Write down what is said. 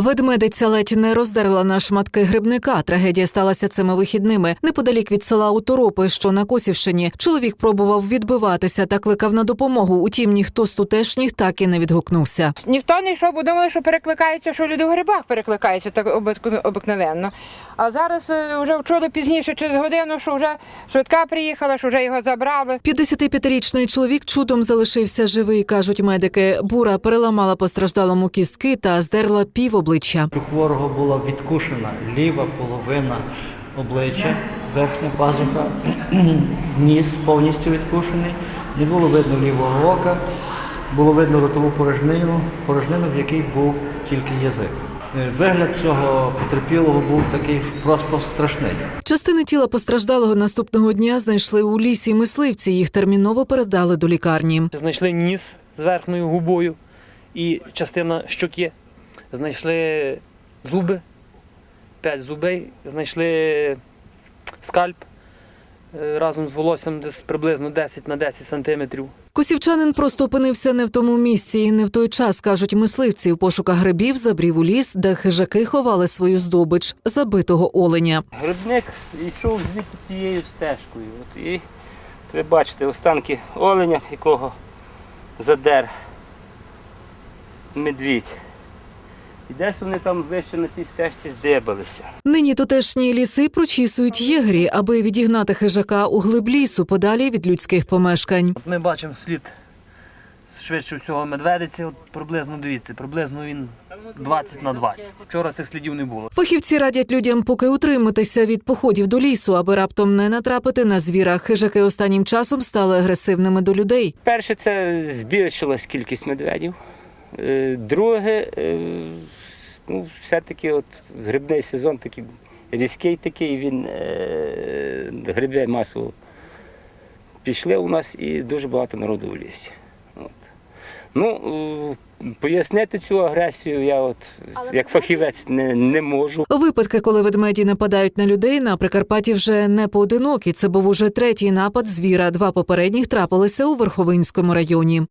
Ведмедиця ледь не роздерла на шматки грибника. Трагедія сталася цими вихідними. Неподалік від села Уторопи, що на Косівщині. Чоловік пробував відбиватися та кликав на допомогу. Утім, ніхто з тутешніх так і не відгукнувся. Ніхто не йшов, бо думали, що перекликаються, що люди в грибах перекликаються так обик- обикновенно. А зараз е, вже вчора пізніше, через годину, що вже швидка приїхала, що вже його забрали. 55-річний чоловік чудом залишився живий, кажуть медики. Бура переламала постраждалому кістки та здерла пів обличчя. У хворого була відкушена ліва половина обличчя, верхня пазуха, ніс повністю відкушений, не було видно лівого ока, було видно ротову порожнину, порожнину, в якій був тільки язик. Е, Вигляд цього потерпілого був такий просто страшний. Частини тіла постраждалого наступного дня знайшли у лісі мисливці. Їх терміново передали до лікарні. Знайшли ніс з верхньою губою і частина щоки. Знайшли зуби, п'ять зубей, знайшли скальп е, разом з волоссям десь приблизно 10 на 10 сантиметрів. Косівчанин просто опинився не в тому місці і не в той час, кажуть мисливці. У пошуках грибів забрів у ліс, де хижаки ховали свою здобич забитого оленя. Грибник йшов звідти тією стежкою. От, і ви бачите останки оленя, якого задер медвідь. І десь вони там вище на цій стежці здибалися. Нині тутешні ліси прочісують єгрі, аби відігнати хижака у глиб лісу подалі від людських помешкань. От ми бачимо слід швидше всього медведиці, от приблизно дивіться, приблизно він 20 на 20. Вчора цих слідів не було. Фахівці радять людям поки утриматися від походів до лісу, аби раптом не натрапити на звіра. Хижаки останнім часом стали агресивними до людей. Перше, це збільшилась кількість медведів. Е, Друге, е, ну, все-таки от грибний сезон такий різкий такий, він е, гриби масово пішли у нас і дуже багато народу в лісі. От. Ну, пояснити цю агресію я от, як фахівець не, не можу. Випадки, коли ведмеді нападають на людей, на Прикарпатті вже не поодинокі. Це був уже третій напад звіра. Два попередніх трапилися у Верховинському районі.